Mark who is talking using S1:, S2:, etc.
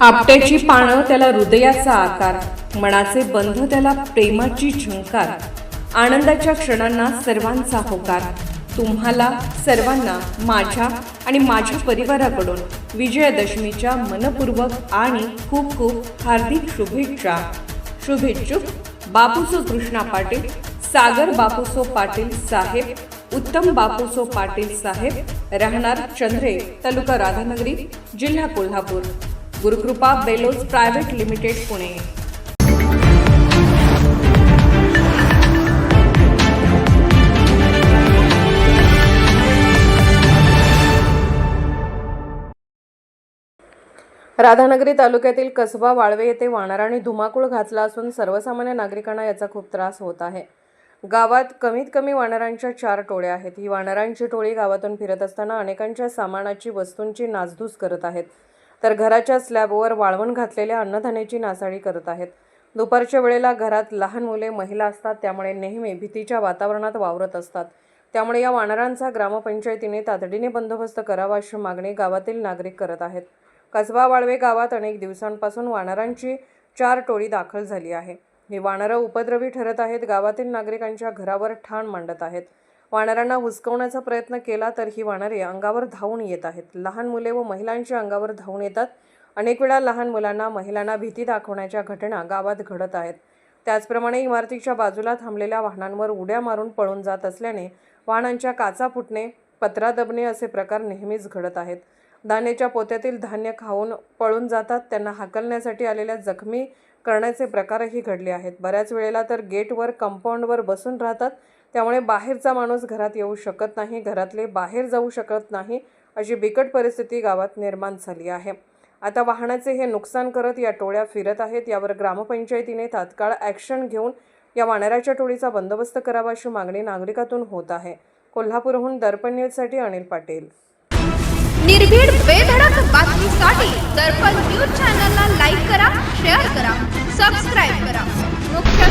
S1: आपट्याची पानं त्याला हृदयाचा आकार मनाचे बंध त्याला प्रेमाची झुंकार आनंदाच्या क्षणांना सर्वांचा होकार. तुम्हाला सर्वांना माझ्या आणि माझ्या परिवाराकडून विजयादशमीच्या मनपूर्वक आणि खूप खूप हार्दिक शुभेच्छा. शुभेच्छुक बापूसो कृष्णा पाटील सागर बापूसो पाटील साहेब उत्तम बापूसो पाटील साहेब राहणार चंद्रे तालुका राधानगरी जिल्हा Kolhapur. Gurukrupa bellows private limited Pune. Radhanagari तालुक्यातील कसबा वाळवे येथे वानरांनी धुमाकूळ घातला असून सर्वसामान्य नागरिकांना याचा खूप त्रास होत आहे. गावात कमीत कमी वानरांच्या चार टोळ्या आहेत. ही वानरांची टोळी गावातून फिरत असताना अनेकांच्या सामानाची वस्तूंची नासधूस करत आहेत. तर घराच्या स्लॅबवर वाळवण घातलेल्या अन्नधान्याची नासाडी करत आहेत. दुपारच्या वेळेला घरात लहान मुले महिला असतात त्यामुळे नेहमी भीतीच्या वातावरणात वावरत असतात. त्यामुळे या वानरांचा ग्रामपंचायतीने तातडीने बंदोबस्त करावा अशी मागणी गावातील नागरिक करत आहेत. कसबा वाळवे गावात अनेक दिवसांपासून वानरांची चार टोळी दाखल झाली आहे. ही वानरं उपद्रवी ठरत आहेत गावातील नागरिकांच्या घरावर ठाण मांडत आहेत. वानरांना हुसकवण्याचा प्रयत्न केला तर ही वानरे अंगावर धावून येत आहेत. लहान मुले व महिलांच्या अंगावर धावून येतात. अनेक वेळा लहान मुलांना महिलांना भीती दाखवण्याच्या घटना गावात घडत आहेत. त्याचप्रमाणे इमारतीच्या बाजूला थांबलेल्या वाहनांवर उड्या मारून पळून जात असल्याने वाहनांच्या काचा फुटणे पत्रा दबणे असे प्रकार नेहमीच घडत आहेत. धान्याच्या पोत्यातील धान्य खाऊन पळून जातात. त्यांना हाकलण्यासाठी आलेल्या जखमी करण्याचे प्रकारही घडले आहेत. बऱ्याच वेळेला तर गेटवर कंपाऊंडवर बसून राहतात. त्यामुळे बाहेरचा माणूस घरात येऊ शकत नाही घरातले बाहेर जाऊ शकत नाही अशी बिकट परिस्थिती गावात निर्माण झाली आहे. आता वाहनाचे हे नुकसान करत या टोळ्या फिरत आहेत. यावर ग्रामपंचायतीने तात्काळ ॲक्शन घेऊन या वानराच्या टोळीचा बंदोबस्त करावा अशी मागणी नागरिकातून होत आहे. कोल्हापूरहून दर्पण न्यूजसाठी अनिल पाटील.
S2: निर्भीड बेधडक बातमीसाठी दर्पण न्यूज चॅनलला लाईक करा शेअर करा सबस्क्राईब करा. मुख्य